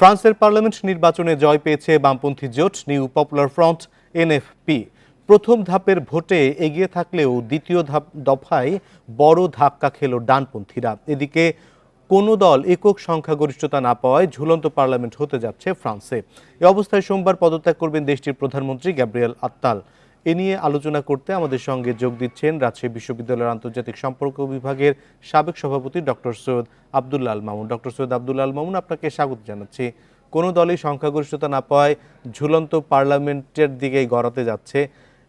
ফ্রান্সের পার্লামেন্ট নির্বাচনে জয় পেয়েছে বামপন্থী জোট, নিউ পপুলার ফ্রন্ট, এনএফপি। প্রথম ধাপের ভোটে এগিয়ে থাকলেও দ্বিতীয় ধাপ দফায় বড় ধাক্কা খেল ডানপন্থীরা। এদিকে কোনো দল একক সংখ্যাগরিষ্ঠতা না পাওয়ায় ঝুলন্ত পার্লামেন্ট হতে যাচ্ছে ফ্রান্সে। এ অবস্থায় সোমবার পদত্যাগ করবেন দেশটির প্রধানমন্ত্রী গ্যাব্রিয়েল আত্তাল। এ নিয়ে আলোচনা করতে আমাদের সঙ্গে যোগ দিচ্ছেন রাজশাহী বিশ্ববিদ্যালয়ের আন্তর্জাতিক সম্পর্ক বিভাগের সাবেক সভাপতি ডক্টর সৈয়দ আব্দুল্লাহ আল মামুন। ডক্টর সৈয়দ আব্দুল্লাহ আল মামুন, আপনাকে স্বাগত জানাচ্ছি। কোনো দলই সংখ্যাগরিষ্ঠতা না পাওয়ায় ঝুলন্ত পার্লামেন্টের দিকেই গড়াতে যাচ্ছে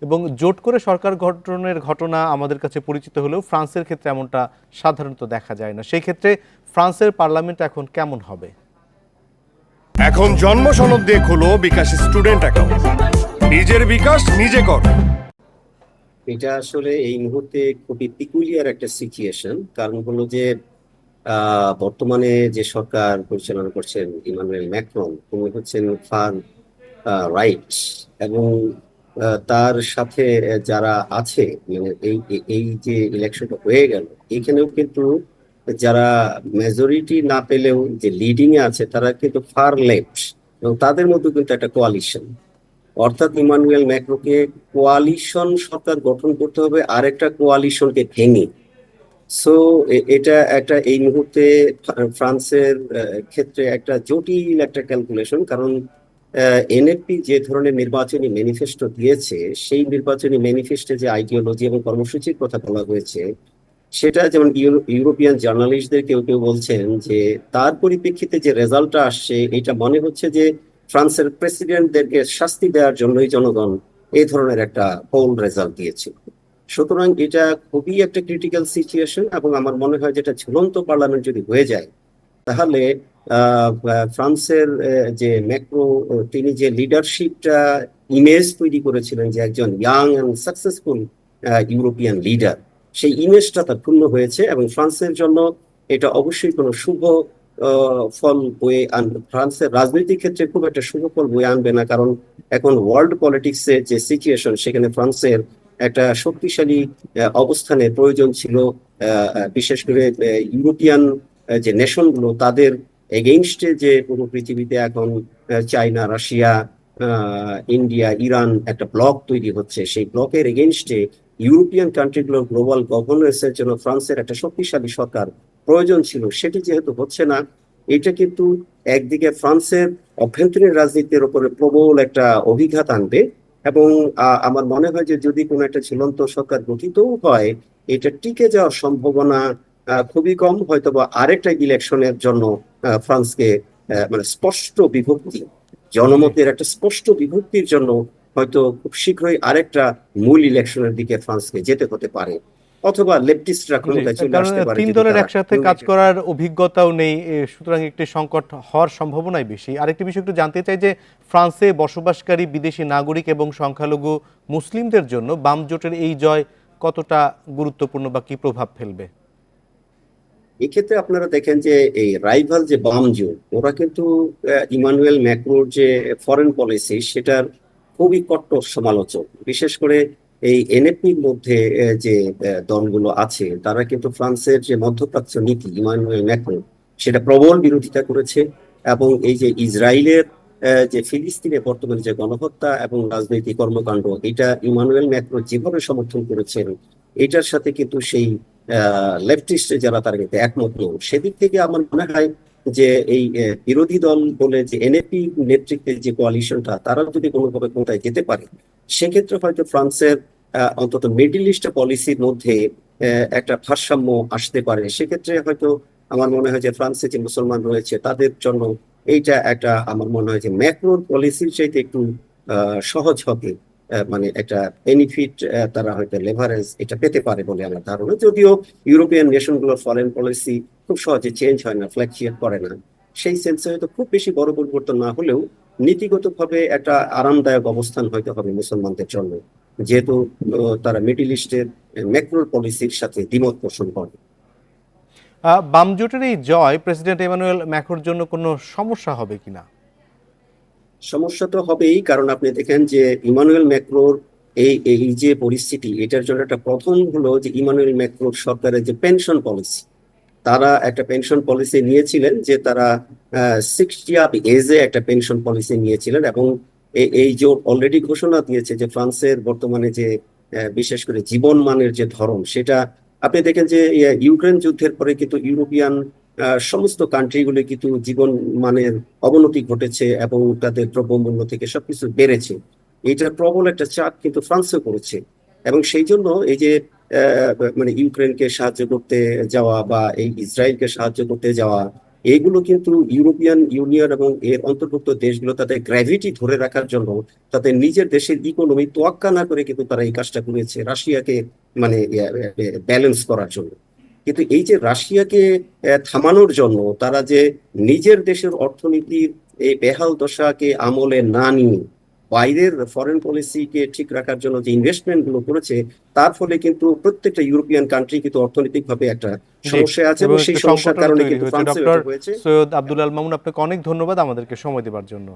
এবং জোট করে সরকার গঠনের ঘটনা আমাদের কাছে পরিচিত হলেও ফ্রান্সের ক্ষেত্রে এমনটা সাধারণত দেখা যায় না। সেই ক্ষেত্রে ফ্রান্সের পার্লামেন্ট এখন কেমন হবে? এখন জন্ম সনদ দিয়ে খোলো বিকাশ স্টুডেন্ট অ্যাকাউন্ট। নিজের বিকাশ নিজে কর। এটা আসলে এই মুহূর্তে খুবই পিকুলিয়ার একটা সিচুয়েশন কারণ হলো যে বর্তমানে যে সরকার পরিচালনা করছেন ইমানুয়েল ম্যাক্রন, তিনি হচ্ছেন ফার রাইট। এবং তার সাথে যারা আছে মানে এই, এই- এই যে ইলেকশনটা হয়ে গেল, এখানেও কিন্তু যারা মেজরিটি না পেলেও যে লিডিং এ আছে, তারা কিন্তু ফার লেফট এবং তাদের মধ্যে কিন্তু একটা কোয়ালিশন অর্থাৎ ইমানুয়েল ম্যাক্রোকে কোয়ালিশন সরকার গঠন করতে হবে আর একটা কোয়ালিশনকে ভেঙে। সো এটা একটা, এই মুহূর্তে ফ্রান্সের ক্ষেত্রে একটা জটিল একটা ক্যালকুলেশন কারণ এনএফপি যে ধরনের নির্বাচনী ম্যানিফেস্টো দিয়েছে, সেই নির্বাচনী ম্যানিফেস্টে যে আইডিওলজি এবং কর্মসূচির কথা বলা হয়েছে, সেটা যেমন ইউরোপিয়ান জার্নালিস্টদের কেউ কেউ বলছেন যে, তার পরিপ্রেক্ষিতে যে রেজাল্টটা আসছে, এটা মনে হচ্ছে যে ফ্রান্সের প্রেসিডেন্টদেরকে শাস্তি দেওয়ার জন্যই জনগণ এই ধরনের একটা পোল রেজাল্ট দিয়েছিল। সুতরাং এটা খুবই একটা ক্রিটিক্যাল সিচুয়েশন এবং আমার মনে হয় যেটা ঝুলন্ত পার্লামেন্ট যদি হয়ে যায়, তাহলে ফ্রান্সের যে ম্যাক্রো তিনি যে লিডারশিপটা ইমেজ তৈরি করেছিলেন যে একজন young and successful European leader সেই ইমেজটা তার পূর্ণ হয়েছে এবং ফ্রান্সের জন্য এটা অবশ্যই কোনো শুভ ফল বয়ে আনবে। ফ্রান্সের রাজনৈতিক ক্ষেত্রে খুব একটা শুভ ফল বয়ে আনবে না কারণ এখন ওয়ার্ল্ড পলিটিক্সের যে সিচুয়েশন সেখানে ফ্রান্সের একটা শক্তিশালী আহ, অবস্থানের প্রয়োজন ছিল। বিশেষ করে ইউরোপিয়ান যে নেশনগুলো তাদের এগেইনস্টে যে পুরো পৃথিবীতে এখন চায়না রাশিয়া ইন্ডিয়া ইরান একটা ব্লক তৈরি হচ্ছে। সেই ব্লকের এগেইনস্টে ইউরোপিয়ান কান্ট্রিগুলোর গ্লোবাল গভর্নেন্সের জন্য ফ্রান্সের একটা শক্তিশালী সরকার প্রয়োজন ছিল, সেটি যেহেতু হচ্ছে না, এটা কিন্তু একদিকে ফ্রান্সের অভ্যন্তরীণ রাজনীতির উপরে প্রবল একটা অভিঘাত আনবে এবং আমার মনে হয় যে যদি কোনো একটা ঝুলন্ত সরকার গঠিতও হয়, এটা টিকে যাওয়ার সম্ভাবনা খুবই কম, হয়তোবা আরেকটা ইলেকশনের জন্য ফ্রান্সকে মানে স্পষ্ট বিভক্তি, জনমতের একটা স্পষ্ট বিভক্তির জন্য হয়তো খুব শীঘ্রই আরেকটা মূল ইলেকশনের দিকে ফ্রান্সকে যেতে হতে পারে। অথবা লেফটিস্টরা ক্ষমতায় চলে আসতে পারে তিন দলের একসাথে কাজ করার অভিজ্ঞতাও নেই সুতরাং একটি সংকট হওয়ার সম্ভাবনাই বেশি। আরেকটি বিষয় একটু জানতে চাই যে ফ্রান্সে বসবাসকারী বিদেশি নাগরিক এবং সংখ্যালঘু মুসলিমদের জন্য বাম জোটের এই জয় কতটা গুরুত্বপূর্ণ বা কি প্রভাব ফেলবে? এক্ষেত্রে আপনারা দেখেন যে এই রাইভাল যে বাম জোট ওরা কিন্তু ইমানুয়েল ম্যাক্রোর যে ফরেন পলিসি সেটার খুবই কট্টর সমালোচক। বিশেষ করে এই এনএপির মধ্যে যে দলগুলো আছে, তারা কিন্তু ফ্রান্সের যে মধ্যপ্রাচ্য নীতি, ইমানুয়েল ম্যাক্রো, সেটা প্রবল বিরোধিতা করেছে এবং এই যে ইসরায়েলের যে ফিলিস্তিনে বর্তমানে যে গণহত্যা এবং রাজনৈতিক কর্মকাণ্ড, এটা ইমানুয়েল ম্যাক্রো যেভাবে সমর্থন করেছেন, এটার সাথে কিন্তু সেই লেফটিস্ট যারা তারা কিন্তু একমত নন সেদিক থেকে আমার মনে হয় যে এই বিরোধী দল বলে যে এনএপি নেতৃত্বের যে কোয়ালিশনটা, তারা যদি কোনোভাবে কোথায় যেতে পারে সেক্ষেত্রে হয়তো ফ্রান্সের অন্তত মিডল ইস্ট পলিসির মধ্যে একটা ভারসাম্য আসতে পারে। সেক্ষেত্রে হয়তো আমার মনে হয় যে ফ্রান্সে যে মুসলমান রয়েছে, তাদের জন্য এইটা একটা আমার মনে হয় যে ম্যাক্রোর পলিসির চাইতে একটু সহজ হবে। মানে একটা বেনিফিট তারা হয়তো লেভারেজ এটা পেতে পারে বলে আমার ধারণা। যদিও ইউরোপিয়ান নেশনগুলোর ফরেন পলিসি খুব সহজে চেঞ্জ হয় না ফ্ল্যাকচুয়েট করে না। সেই সেন্সে হয়তো খুব বেশি বড় পরিবর্তন না হলেও নীতিগতভাবে একটা আরামদায়ক অবস্থান হয়তো হবে মুসলমানদের জন্য। যেহেতু তারা মিডিল ইস্টের ম্যাক্রোর পলিসির সাথে দ্বিমত পোষণ করে। আহ, বাম জোটের এই জয় প্রেসিডেন্ট এমানুয়েল ম্যাক্রোর জন্য কোনো সমস্যা হবে কিনা সমস্যা তো হবেই কারণ আপনি দেখেন যে ইমানুয়েল ম্যাক্রোর এই এই যে পরিস্থিতি এটার জন্য একটা প্রথম হলো যে ইমানুয়েল ম্যাক্রোর সরকারের যে পেনশন পলিসি তারা একটা পেনশন পলিসি নিয়েছিলেন যে তারা সিক্সটি আপ এজে একটা পেনশন পলিসি নিয়েছিলেন এবং এই যে অলরেডি ঘোষণা দিয়েছে যে ফ্রান্সের বর্তমানে যে বিশেষ করে জীবন মানের যে ধরন, সেটা আপনি দেখেন যে ইউক্রেন যুদ্ধের পরে কিন্তু ইউরোপিয়ান সমস্ত কান্ট্রিগুলি কিন্তু জীবন মানের অবনতি ঘটেছে এবং তাদের দ্রব্যমূল্য থেকে সবকিছু বেড়েছে। এইটার প্রবল একটা চাপ কিন্তু ফ্রান্সও করেছে এবং সেই জন্য এই যে মানে ইউক্রেনকে সাহায্য করতে যাওয়া বা এই ইসরায়েলকে সাহায্য করতে যাওয়া এইগুলো কিন্তু ইউরোপিয়ান ইউনিয়ন এবং এর অন্তর্ভুক্ত দেশগুলো তাদের গ্র্যাভিটি ধরে রাখার জন্য তাদের নিজের দেশের ইকোনমি তোয়াক্কা না করে কিন্তু তারা এই কাজটা করেছে রাশিয়াকে মানে ব্যালেন্স করার জন্য। কিন্তু এই যে রাশিয়াকে থামানোর জন্য তারা যে নিজের দেশের অর্থনীতির এই বেহাল দশাকে আমলে না নিয়ে বাইরের ফরেন পলিসিকে ঠিক রাখার জন্য যে ইনভেস্টমেন্টগুলো করেছে তার ফলে কিন্তু প্রত্যেকটা ইউরোপিয়ান কান্ট্রি কিন্তু অর্থনৈতিক ভাবে একটা সমস্যা আছে এবং সেই সমস্যার কারণে কিন্তু। ফ্রান্সে হয়েছে সৈয়দ আব্দুল আল মামুন আপনাকে অনেক ধন্যবাদ আমাদেরকে সময় দেওয়ার জন্য